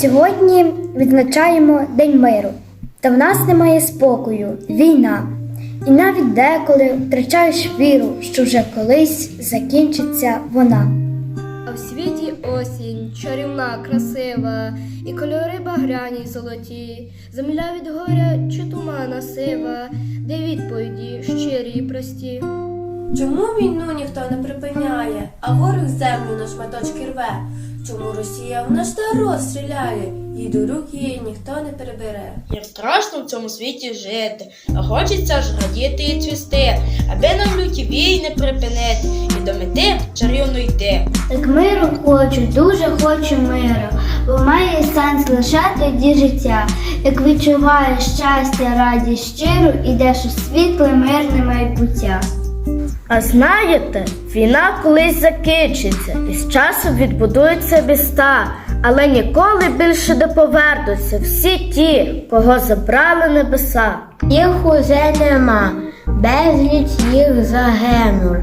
Сьогодні відзначаємо День миру. Та в нас немає спокою, війна. І навіть деколи втрачаєш віру, що вже колись закінчиться вона. А в світі осінь, чарівна, красива, і кольори багряні золоті, земля від горя чи тумана сива, де відповіді щирі й прості. Чому війну ніхто не припиняє, а ворог землю на шматочки рве? Чому Росія в наш народ стріляє, і до рук її ніхто не перебере? Як страшно в цьому світі жити, а хочеться ж радіти і цвісти, аби нам люті війни припинити і до мети чарівно йти. Так миру хочу, дуже хочу миру, бо має сенс лише тоді життя. Як відчуваєш щастя, радість щиру, ідеш у світле, мирне майбуття. А знаєте, війна колись закінчиться, і з часом відбудуються міста, але ніколи більше не повернуться всі ті, кого забрали небеса. Їх уже нема, безліч їх загинуло,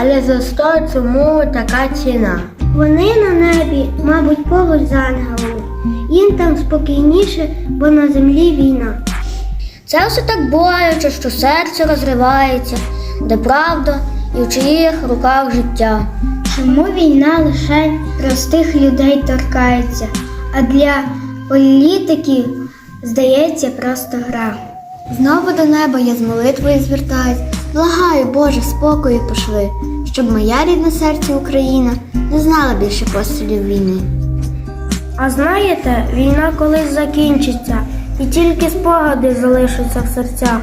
але за сто чому така ціна? Вони на небі, мабуть, поруч з ангелами. Їм там спокійніше, бо на землі війна. Це все так боляче, що серце розривається, де правда і в чиїх руках життя. Чому війна лише простих людей торкається, а для політиків здається просто гра. Знову до неба я з молитвою звертаюсь, благаю, Боже, спокою пошли, щоб моя рідна серце Україна не знала більше пострілів війни. А знаєте, війна колись закінчиться, і тільки спогади залишаться в серцях.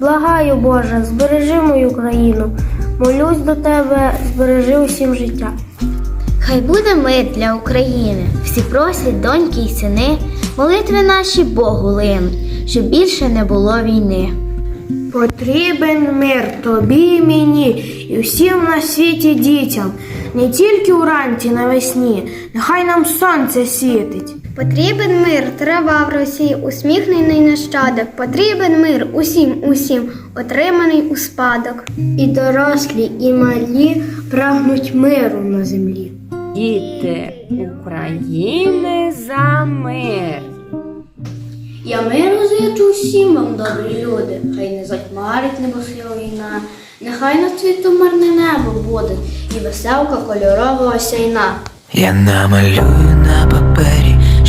Благаю, Боже, збережи мою країну, молюсь до тебе, збережи усім життя. Хай буде мир для України. Всі просять доньки й сини, молитви наші Богу линуть, щоб більше не було війни. Потрібен мир тобі і мені, і всім на світі дітям, не тільки уранці навесні, нехай нам сонце світить. Потрібен мир, трава в Росії, усміхнений нащадок. Потрібен мир усім, усім, отриманий у спадок. І дорослі, і малі прагнуть миру на землі. Діти України за мир. Я миру зичу всім вам, добрі люди, хай не затьмарить небосхила війна, нехай над світом мирне небо буде, і веселка кольорова осяйна. Я намалюю на папері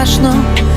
страшно.